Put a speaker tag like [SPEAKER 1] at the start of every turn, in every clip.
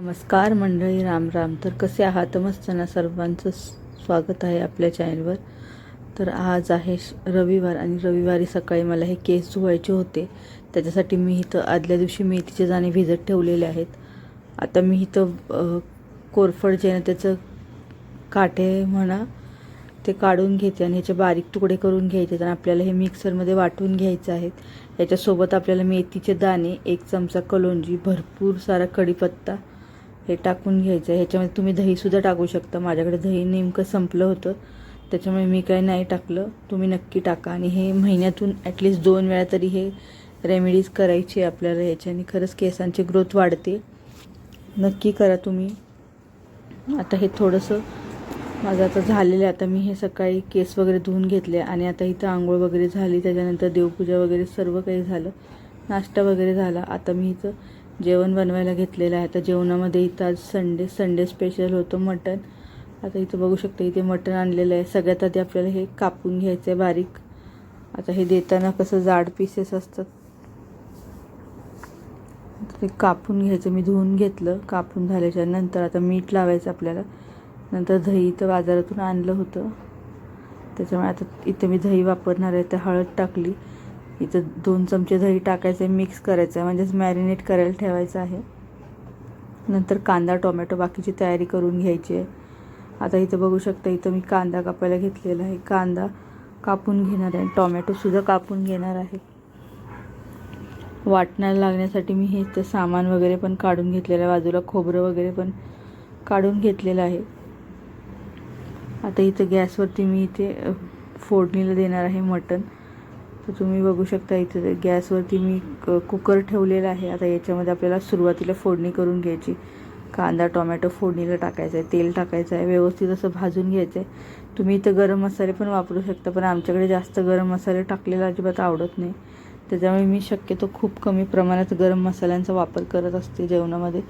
[SPEAKER 1] नमस्कार मंडळी राम राम. तर कसे आहात? मस्त ना? सर्वांचं स्वागत आहे आपल्या चॅनलवर. तर आज आहे श- रविवार आणि रविवारी सकाळी मला हे केस धुवायचे होते. त्याच्यासाठी मी इथं आदल्या दिवशी मेथीचे दाणे भिजत ठेवलेले आहेत. आता मी इथं कोरफड जे आहे ना त्याचं काटे म्हणा ते काढून घेते आणि ह्याचे बारीक तुकडे करून घ्यायचे. आणि आपल्याला हे मिक्सरमध्ये वाटून घ्यायचे आहेत. याच्यासोबत आपल्याला मेथीचे दाणे एक चमचा कलोंजी भरपूर सारा कढीपत्ता हे टाकून घ्यायचं आहे ह्याच्यामध्ये तुम्ही दहीसुद्धा टाकू शकता. माझ्याकडे दही नेमकं संपलं होतं. त्याच्यामुळे मी काही नाही टाकलं. तुम्ही नक्की टाका. आणि हे महिन्यातून ॲटलिस्ट दोन वेळा तरी हे रेमेडीज करायची आहे आपल्याला ह्याच्याने खरंच केसांची ग्रोथ वाढते. नक्की करा तुम्ही. आता हे थोडंसं माझं आता झालेलं आहे. आता मी हे सकाळी केस वगैरे धुवून घेतले. आणि आता इथं आंघोळ वगैरे झाली. त्याच्यानंतर देवपूजा वगैरे सर्व काही झालं. नाश्ता वगैरे झाला. आता मी इथं जेवण बनवायला घेतलेलं आहे. आता जेवणामध्ये इथं आज संडे संडे स्पेशल होतं मटण. आता इथं बघू शकता इथे मटण आणलेलं आहे. सगळ्यात आधी आपल्याला हे कापून घ्यायचं आहे बारीक. आता हे देताना कसं जाड पीसेस असतात. ते कापून घ्यायचं. मी धुवून घेतलं कापून झाल्याच्यानंतर आता मीठ लावायचं आपल्याला. नंतर दही इथं बाजारातून आणलं होतं. त्याच्यामुळे आता इथं मी दही वापरणार आहे. तर हळद टाकली. इथं दोन चमचे दही टाकायचं आहे मिक्स करायचं आहे म्हणजेच मॅरिनेट करायला ठेवायचं आहे. नंतर कांदा टोमॅटो बाकीची तयारी करून घ्यायची आहे. आता इथं बघू शकता इथं मी कांदा कापायला घेतलेला आहे. कांदा कापून घेणार आहे टोमॅटोसुद्धा कापून घेणार आहे. वाटण्याला लागण्यासाठी मी हे इथं सामान वगैरे पण काढून घेतलेलं आहे. बाजूला खोबरं वगैरे पण काढून घेतलेलं आहे. आता इथं गॅसवरती मी इथे फोडणीला देणार आहे मटण. तर तुम्ही बघू शकता इथे गॅसवरती मी क- कुकर ठेवलेला आहे. आता याच्यामध्ये आपल्याला सुरुवातीला फोडणी करून घ्यायची. कांदा टोमॅटो फोडणीला टाकायचं आहे. तेल टाकायचं आहे. व्यवस्थित असं भाजून घ्यायचं आहे. तुम्ही इथं गरम मसाले पण वापरू शकता पण आमच्याकडे जास्त गरम मसाले टाकलेला अजिबात आवडत नाही. त्याच्यामुळे मी शक्यतो खूप कमी प्रमाणात गरम मसाल्यांचा वापर करत असते जेवणामध्ये.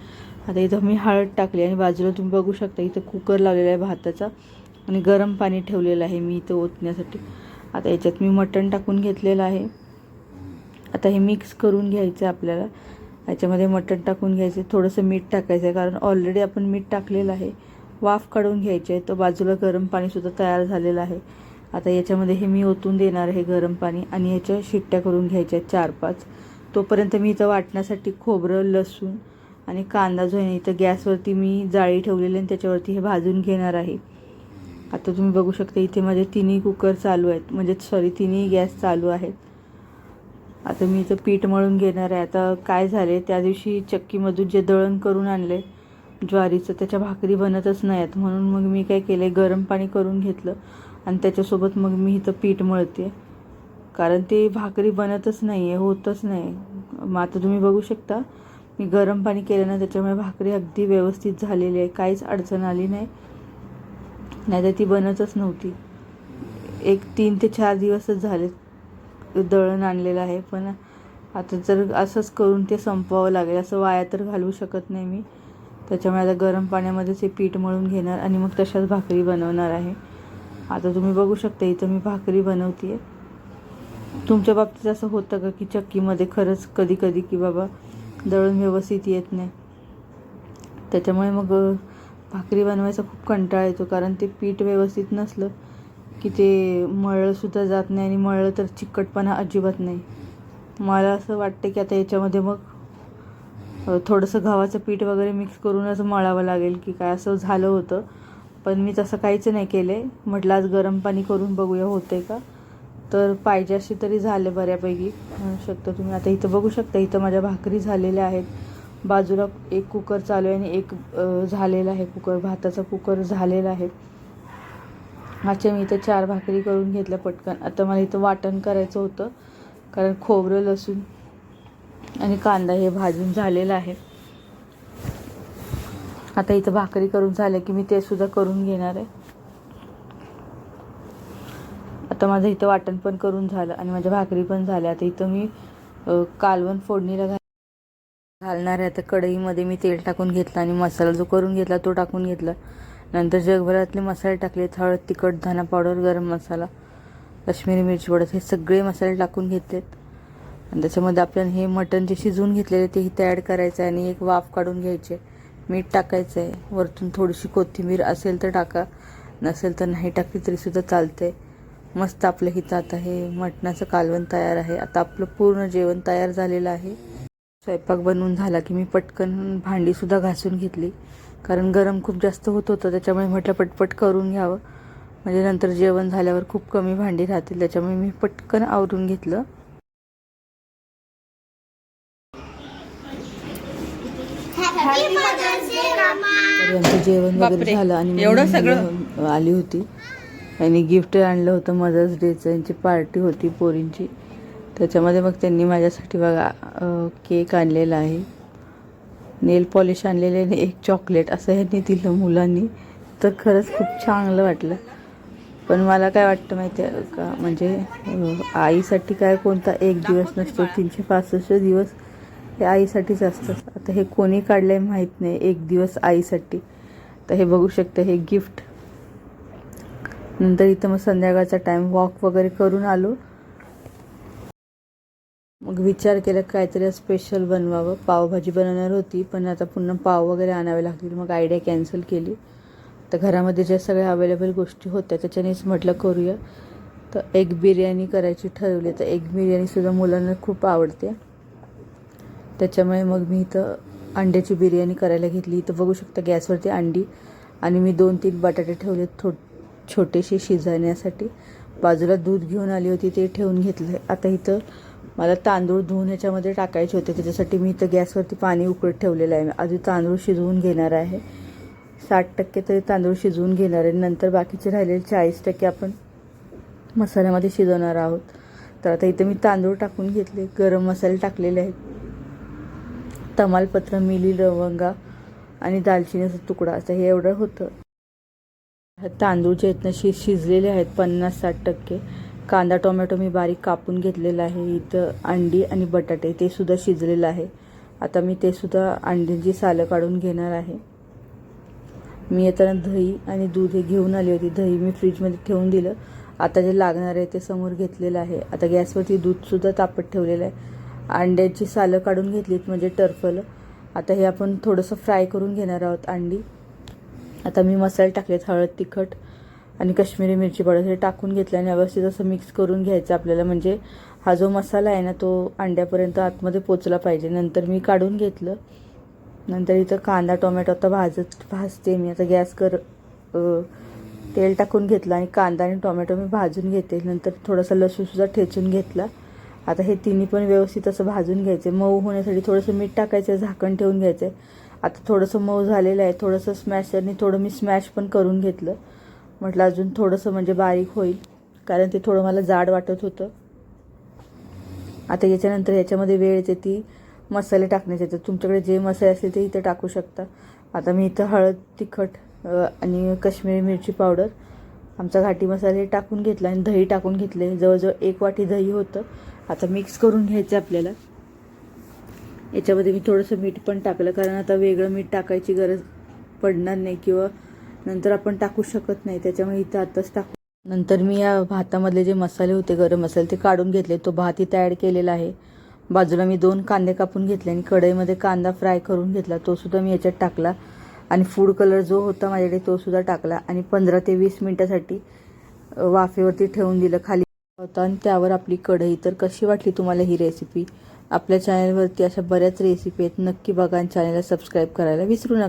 [SPEAKER 1] आता इथं मी हळद टाकली आणि बाजूला तुम्ही बघू शकता इथं कुकर लावलेला आहे भाताचा आणि गरम पाणी ठेवलेलं आहे मी इथं ओतण्यासाठी. आता याच्यात मी मटण टाकून घेतलेलं आहे. आता हे मिक्स करून घ्यायचं आहे आपल्याला. याच्यामध्ये मटण टाकून घ्यायचं आहे. थोडंसं मीठ टाकायचं आहे कारण ऑलरेडी आपण मीठ टाकलेलं आहे. वाफ काढून घ्यायची आहे. तर बाजूला गरम पाणीसुद्धा तयार झालेलं आहे. आता याच्यामध्ये हे मी ओतून देणार आहे गरम पाणी आणि ह्याच्या शिट्ट्या करून घ्यायच्या आहेत चार पाच. तोपर्यंत मी इथं वाटण्यासाठी खोबरं लसूण आणि कांदा जो आहे ना इथं गॅसवरती मी जाळी ठेवलेली आणि त्याच्यावरती हे भाजून घेणार आहे. आता तुम्ही बघू शकता इथे माझे तिन्ही कुकर चालू आहेत. म्हणजे सॉरी तिन्ही गॅस चालू आहेत. आता मी इथं पीठ मळून घेणार आहे. आता काय झाले त्या दिवशी चक्कीमधून जे दळण करून आणले ज्वारीचं त्याच्या भाकरी बनतच नाही आहेत म्हणून मग मी काय केलं गरम पाणी करून घेतलं आणि त्याच्यासोबत मग मी इथं पीठ मळते. कारण ते भाकरी बनतच नाही आहे होतच नाही. मग आता तुम्ही बघू शकता मी गरम पाणी केलं ना त्याच्यामुळे भाकरी अगदी व्यवस्थित झालेली आहे. काहीच अडचण आली नाही. नाहीतर ती बनतच नव्हती. एक तीन ते चार दिवसच झाले दळण आणलेलं आहे पण आता जर असंच करून ते संपवावं लागेल असं वाया तर घालवू शकत नाही मी. त्याच्यामुळे आता गरम पाण्यामध्येच हे पीठ मळून घेणार आणि मग तशाच भाकरी बनवणार आहे. आता तुम्ही बघू शकता इथं मी भाकरी बनवते आहे तुमच्या बाबतीत असं होतं का की चक्कीमध्ये खरंच कधी कधी की बाबा दळण व्यवस्थित येत नाही? त्याच्यामुळे मग भाकरी बनवायचा खूप कंटाळा येतो कारण ते पीठ व्यवस्थित नसलं की ते मळलंसुद्धा जात नाही आणि मळलं तर चिकटपणा अजिबात नाही. मला असं वाटतं की आता याच्यामध्ये मग थोडंसं गव्हाचं पीठ वगैरे मिक्स करूनच मळावं लागेल की काय असं झालं होतं. पण मी तसं काहीच नाही केलं आहे म्हटलं आज गरम पाणी करून बघूया होते का? तर पाहिजे अशी तरी झाले बऱ्यापैकी. म्हणू शकतो तुम्ही. आता इथं बघू शकता इथं माझ्या भाकरी झालेल्या आहेत. बाजूला एक कुकर चालू आहे आणि एक झालेला आहे कुकर भाताचा कुकर झालेला आहे. अच्छा मी इथं चार भाकरी करून घेतल्या पटकन. आता मला इथं वाटण करायचं होतं कारण खोबरं लसूण आणि कांदा हे भाजून झालेलं आहे. आता इथं भाकरी करून झालं की मी ते सुद्धा करून घेणार आहे. आता माझं इथं वाटण पण करून झालं आणि माझ्या भाकरी पण झाल्या. आता इथं मी कालवण फोडणीला घाल घालणार आहे. आता कढईमध्ये मी तेल टाकून घेतलं आणि मसाला जो करून घेतला तो टाकून घेतला. नंतर जगभरातले मसाले टाकले. हळद तिखट धना पावडर गरम मसाला काश्मीरी मिरची पावडर हे सगळे मसाले टाकून घेतलेत. आणि त्याच्यामध्ये आपण हे मटण जे शिजवून घेतलेले तेही तयार करायचं आहे आणि एक वाफ काढून घ्यायचे. मीठ टाकायचं आहे. वरतून थोडीशी कोथिंबीर असेल तर टाका. नसेल तर नाही टाकली तरीसुद्धा चालते मस्त आपलं हिथं आता हे मटणाचं कालवण तयार आहे. आता आपलं पूर्ण जेवण तयार झालेलं आहे. स्वयंपाक बनवून झाला की मी पटकन भांडीसुद्धा घासून घेतली. कारण गरम खूप जास्त होत होतं त्याच्यामुळे म्हटलं पटपट करून घ्यावं. म्हणजे नंतर जेवण झाल्यावर खूप कमी भांडी राहतील त्याच्यामुळे मी पटकन आवरून घेतलं. यांचं जेवण वगैरे झालं आणि एवढं सगळं? आली होती. आणि गिफ्ट आणलं होतं मदर्स डेचं यांची पार्टी होती पोरींची. त्याच्यामध्ये मग त्यांनी माझ्यासाठी बघा केक आणलेला आहे. नेल पॉलिश आणलेले आणि एक चॉकलेट असं ह्यांनी दिलं मुलांनी. तर खरंच खूप चांगलं वाटलं. पण मला काय वाटतं माहिती आहे का म्हणजे आईसाठी काय कोणता एक दिवस नसतो तीनशे पासष्ट दिवस हे आईसाठीच असतं आता हे कोणी काढलंय माहीत नाही एक दिवस आईसाठी. तर हे बघू शकतं हे गिफ्ट. नंतर इथं मग संध्याकाळचा टाईम वॉक वगैरे करून आलो. मग विचार केला काहीतरी स्पेशल बनवावं. पावभाजी बनवणार होती पण आता पुन्हा पाव वगैरे आणावे लागतील. मग आयडिया कॅन्सल केली. तर घरामध्ये ज्या सगळ्या अवेलेबल गोष्टी होत्या त्याच्यानेच म्हटलं करूया. तर एग बिर्याणी करायची ठरवली. तर एग बिर्याणीसुद्धा मुलांना खूप आवडते. त्याच्यामुळे मग मी इथं अंड्याची बिर्याणी करायला घेतली. इथं बघू शकता गॅसवरती अंडी. आणि मी दोन तीन बटाटे ठेवले थो छोटेसे शिजवण्यासाठी. बाजूला दूध घेऊन आली होती ते ठेवून घेतलं आता इथं मला तांदूळ धुवून ह्याच्यामध्ये टाकायचे होते. त्याच्यासाठी मी इथं गॅसवरती पाणी उकळत ठेवलेलं आहे. आधी तांदूळ शिजवून घेणार आहे. साठ टक्के तरी तांदूळ शिजवून घेणार आहे. नंतर बाकीचे राहिलेले चाळीस टक्के आपण मसाल्यामध्ये शिजवणार आहोत. तर आता इथं मी तांदूळ टाकून घेतले. गरम मसाले टाकलेले आहेत. तमालपत्र मिली लवंगा आणि दालचिनीचा तुकडा. असं हे एवढं होतं. तांदूळ जे आहेत ना शि शिजलेले आहेत पन्नास साठ टक्के. कांदा टोमॅटो मी बारीक कापून घेतलेला आहे. इथं अंडी आणि बटाटे ते सुद्धा शिजलेलं आहे. आता मी ते सुद्धा अंड्यांची सालं काढून घेणार आहे. मी येताना दही आणि दूध हे घेऊन आली होती. दही मी फ्रीजमध्ये ठेवून दिलं. आता जे लागणार आहे ते समोर घेतलेलं आहे. आता गॅसवरती दूधसुद्धा तापत ठेवलेलं आहे. अंड्याची सालं काढून घेतलीत म्हणजे टर्फलं. आता हे आपण थोडंसं फ्राय करून घेणार आहोत अंडी. आता मी मसाले टाकलेत हळद तिखट आणि कश्मीरी मिरची पावडर हे टाकून घेतलं आणि व्यवस्थित असं मिक्स करून घ्यायचं आपल्याला. म्हणजे हा जो मसाला आहे ना तो अंड्यापर्यंत आतमध्ये पोचला पाहिजे. नंतर मी काढून घेतलं. नंतर इथं कांदा टोमॅटो आता भाजत भाजते मी. आता गॅस कर तेल टाकून घेतलं आणि कांदा आणि टोमॅटो मी भाजून घेते. नंतर थोडासा लसूणसुद्धा ठेचून घेतला. आता हे तिन्ही पण व्यवस्थित असं भाजून घ्यायचे. मऊ होण्यासाठी थोडंसं मीठ टाकायचं झाकण ठेवून घ्यायचं. आता थोडंसं मऊ झालेलं आहे. थोडंसं स्मॅशरने थोडं मी स्मॅश पण करून घेतलं. म्हटलं अजून थोडंसं म्हणजे बारीक होईल कारण ते थोडं मला जाड वाटत होतं. आता याच्यानंतर याच्यामध्ये वेळ येते ती मसाले टाकण्याचे. तर तुमच्याकडे जे मसाले असले ते इथं टाकू शकता. आता मी इथं हळद तिखट आणि काश्मीरी मिरची पावडर आमचा घाटी मसाले टाकून घेतला आणि दही टाकून घेतले. जवळजवळ एक वाटी दही होतं. आता मिक्स करून घ्यायचं आपल्याला. याच्यामध्ये मी थोडंसं मीठ पण टाकलं कारण आता वेगळं मीठ टाकायची गरज पडणार नाही किंवा नंतर आपण टाकू शकत नाही त्याच्यामुळे इथं आताच टाकू. नंतर मी या भातामधले जे मसाले होते गरम मसाले ते काढून घेतले. तो भात इथं ॲड केलेला आहे. बाजूला मी दोन कांदे कापून घेतले आणि कढईमध्ये कांदा फ्राय करून घेतला. तो सुद्धा मी याच्यात टाकला. आणि फूड कलर जो होता माझ्याकडे तो सुद्धा टाकला. आणि पंधरा ते वीस मिनटासाठी वाफेवरती ठेवून दिलं खाली. होता आणि त्यावर आपली कढई. तर कशी वाटली तुम्हाला ही रेसिपी आपल्या चॅनलवरती अशा बऱ्याच रेसिपी आहेत. नक्की बघा आणि चॅनलला सबस्क्राईब करायला विसरू नका.